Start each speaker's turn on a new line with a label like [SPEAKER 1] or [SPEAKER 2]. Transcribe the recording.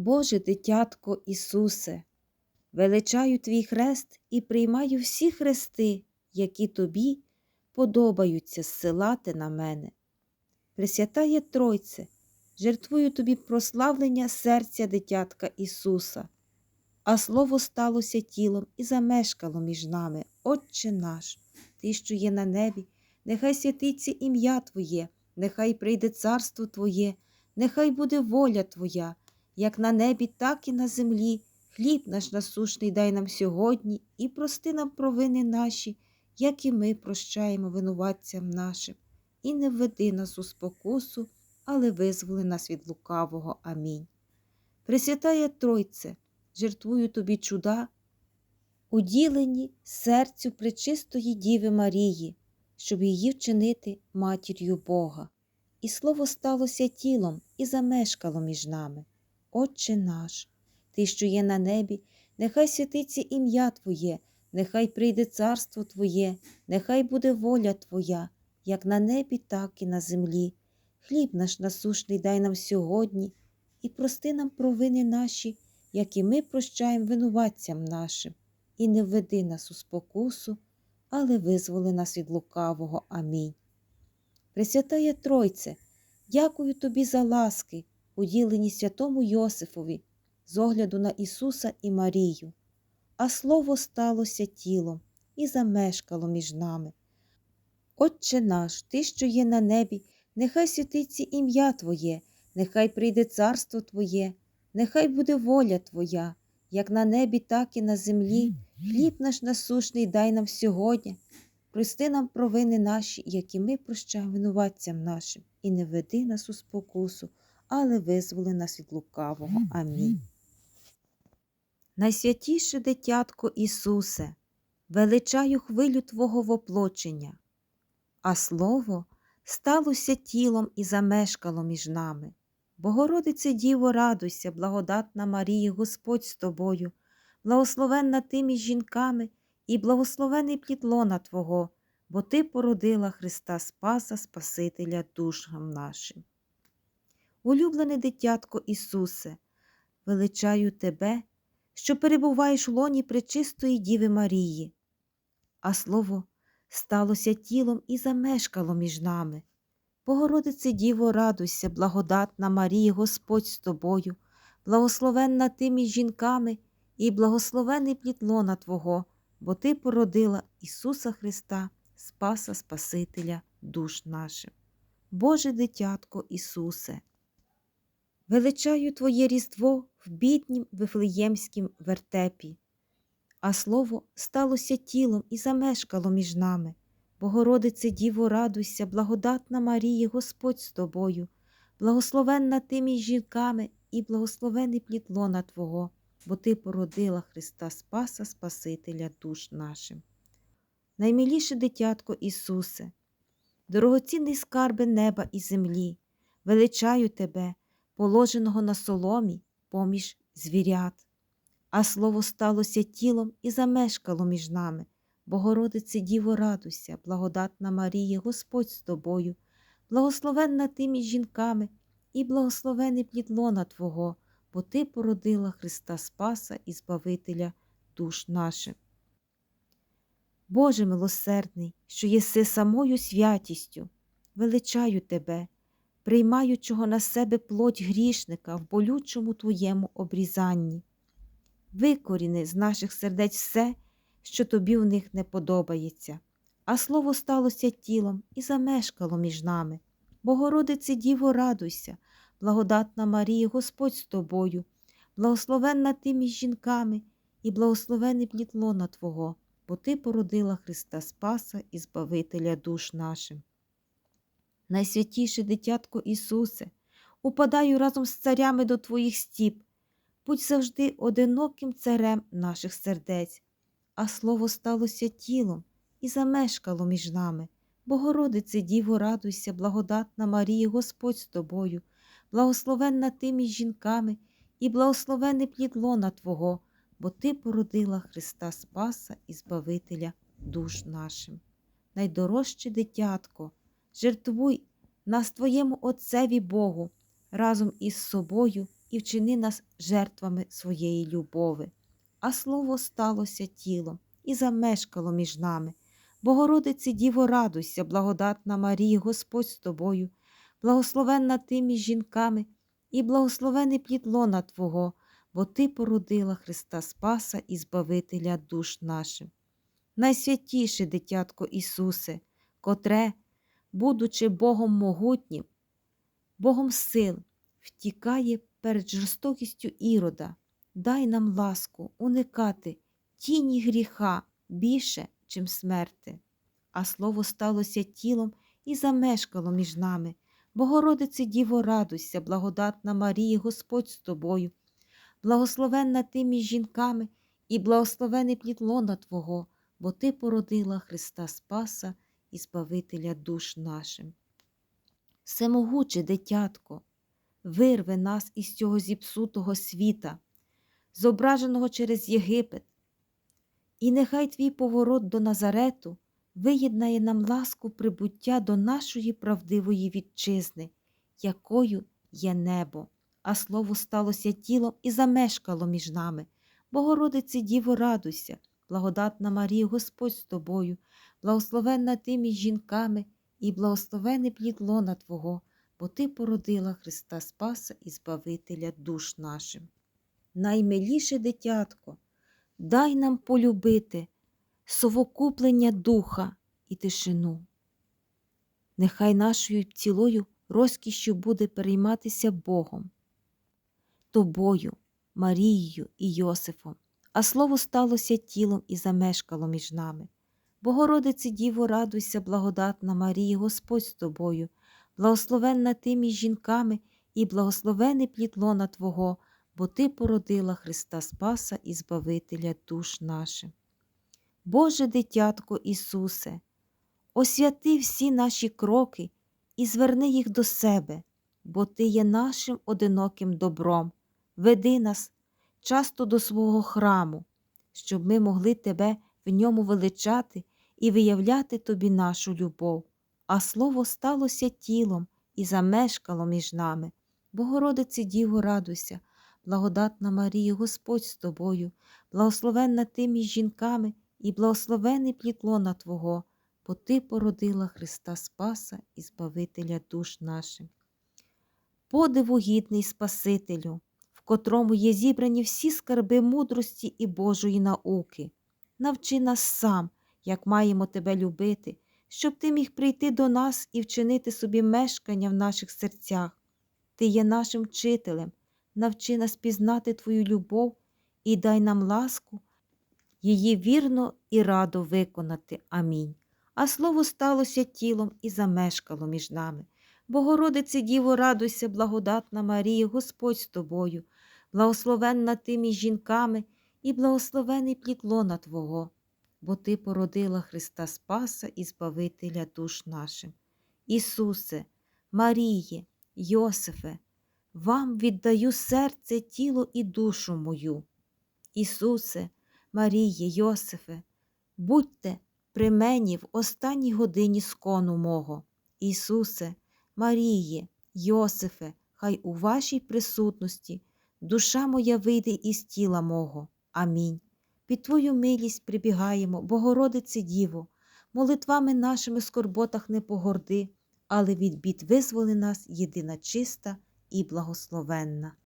[SPEAKER 1] Боже дитятко Ісусе, величаю твій хрест і приймаю всі хрести, які тобі подобаються зсилати на мене. Пресвятає Тройце, жертвую тобі прославлення серця дитятка Ісуса, а Слово сталося тілом і замешкало між нами, Отче наш, Ти, що є на небі, нехай святиться ім'я Твоє, нехай прийде царство Твоє, нехай буде воля Твоя, як на небі, так і на землі. Хліб наш насушний дай нам сьогодні і прости нам провини наші, як і ми прощаємо винуватцям нашим, і не введи нас у спокусу, але визволи нас від лукавого. Амінь. Пресвятає Тройце, жертвую тобі чуда, уділені серцю пречистої Діви Марії, щоб її вчинити матір'ю Бога. І слово сталося тілом і замешкало між нами. Отче наш, Ти, що є на небі, нехай святиться ім'я Твоє, нехай прийде царство Твоє, нехай буде воля Твоя, як на небі, так і на землі. Хліб наш насушний дай нам сьогодні, і прости нам провини наші, як і ми прощаємо винуватцям нашим, і не введи нас у спокусу, але визволи нас від лукавого. Амінь. Пресвятає Тройце, дякую тобі за ласки, уділені святому Йосифові, з огляду на Ісуса і Марію, а Слово сталося тілом і замешкало між нами. Отче наш, Ти, що є на небі, нехай святиться ім'я Твоє, нехай прийде царство Твоє, нехай буде воля Твоя, як на небі, так і на землі. Хліб наш насушний дай нам сьогодні. Прости нам провини наші, які ми прощаємо винуватцям нашим, і не веди нас у спокусу, але визволи нас від лукавого. Амінь. Найсвятіше дитятко Ісусе, величаю хвилю Твого воплочення, а Слово сталося тілом і замешкало між нами. Богородице Діво, радуйся, благодатна Марія, Господь з тобою, благословенна ти між жінками і благословений плід лона Твого, бо Ти породила Христа Спаса, Спасителя душам нашим. Улюблене дитятко Ісусе, величаю Тебе, що перебуваєш в лоні пречистої Діви Марії, а Слово сталося тілом і замешкало між нами. Богородице Діво, радуйся, благодатна Марія, Господь з тобою, благословенна ти між жінками і благословений плід лона Твого, бо Ти породила Ісуса Христа, Спаса Спасителя душ нашим. Боже дитятко Ісусе, величаю Твоє Різдво в біднім Вифлеємськім вертепі, а Слово сталося тілом і замешкало між нами. Богородице Діво, радуйся, благодатна Марія, Господь з тобою, благословенна ти між жінками і благословений плід лона Твого, бо Ти породила Христа Спаса, Спасителя душ нашим. Наймиліше дитятко Ісусе, дорогоцінний скарби неба і землі, величаю Тебе, положеного на соломі поміж звірят, а слово сталося тілом і замешкало між нами. Богородице Діво, радуйся, благодатна Марія, Господь з тобою, благословенна ти між жінками і благословений плід лона Твого, бо Ти породила Христа Спаса і Збавителя душ наших. Боже милосердний, що єси самою святістю, величаю Тебе, приймаючого на себе плоть грішника в болючому Твоєму обрізанні. Викоріни з наших сердець все, що тобі в них не подобається, а слово сталося тілом і замешкало між нами. Богородице Діво, радуйся, благодатна Марія, Господь з тобою, благословенна ти між жінками і благословений плід лона Твого, бо Ти породила Христа Спаса і Збавителя душ нашим. Найсвятіше дитятко Ісусе, упадаю разом з царями до Твоїх стіп, будь завжди одиноким царем наших сердець а слово сталося тілом і замешкало між нами. Богородице Діво, радуйся, благодатна Марія, Господь з тобою, благословенна ти між жінками і благословений плід лона Твого, бо Ти породила Христа Спаса і Збавителя душ нашим. Найдорожче дитятко, жертвуй нас Твоєму Отцеві Богу разом із собою і вчини нас жертвами своєї любови. А слово сталося тілом і замешкало між нами. Богородиці Діво, радуйся, благодатна Марія, Господь з тобою, благословенна ти між жінками, і благословений плід лона Твого, бо Ти породила Христа Спаса і Збавителя душ нашим. Найсвятіше дитятко Ісусе, котре, будучи Богом могутнім, Богом сил, втікає перед жорстокістю ірода, дай нам ласку уникати тіні гріха більше, чим смерти. А слово сталося тілом і замешкало між нами. Богородице Діво, радуйся, благодатна Марія, Господь з тобою, благословенна ти між жінками і благословений плід лона Твого, бо Ти породила Христа Спаса і Збавителя душ нашим. Всемогуче дитятко, вирви нас із цього зіпсутого світа, зображеного через Єгипет, і нехай твій поворот до Назарету виєднає нам ласку прибуття до нашої правдивої вітчизни, якою є небо, а слово сталося тілом і замешкало між нами. Богородице Діво, радуйся, благодатна Марія, Господь з тобою, благословенна ти між жінками і благословений плід лона Твого, бо Ти породила Христа Спаса і Збавителя душ нашим. Наймиліше дитятко, дай нам полюбити совокуплення духа і тишину. Нехай нашою цілою розкішшю буде перейматися Богом, тобою, Марією і Йосифом, а слово сталося тілом і замешкало між нами. Богородице Діво, радуйся, благодатна Марія, Господь з тобою, благословенна ти між жінками і благословений плід лона Твого, бо Ти породила Христа Спаса і Збавителя душ нашим. Боже дитятко Ісусе, освяти всі наші кроки і зверни їх до себе, бо Ти є нашим одиноким добром. Веди нас часто до свого храму, щоб ми могли Тебе в ньому величати і виявляти Тобі нашу любов. А слово сталося тілом і замешкало між нами. Богородице Діво, радуйся, благодатна Марія, Господь з тобою, благословенна ти між жінками і благословений плід лона Твого, бо Ти породила Христа Спаса і Збавителя душ нашим. Подиву гідний Спасителю, котрому є зібрані всі скарби мудрості і Божої науки. Навчи нас сам, як маємо Тебе любити, щоб Ти міг прийти до нас і вчинити собі мешкання в наших серцях. Ти є нашим вчителем, навчи нас пізнати Твою любов і дай нам ласку, її вірно і радо виконати. Амінь. А слово сталося тілом і замешкало між нами. Богородице Діво, радуйся, благодатна Марія, Господь з тобою, благословенна ти між жінками і благословений плід лона Твого, бо Ти породила Христа Спаса і Збавителя душ нашим. Ісусе, Маріє, Йосифе, вам віддаю серце, тіло і душу мою. Ісусе, Маріє, Йосифе, будьте при мені в останній годині скону мого. Ісусе, Маріє, Йосифе, хай у вашій присутності душа моя вийде із тіла мого. Амінь. Під Твою милість прибігаємо, Богородице Діво, молитвами нашими скорботах не погорди, але від бід визволи нас єдина чиста і благословенна.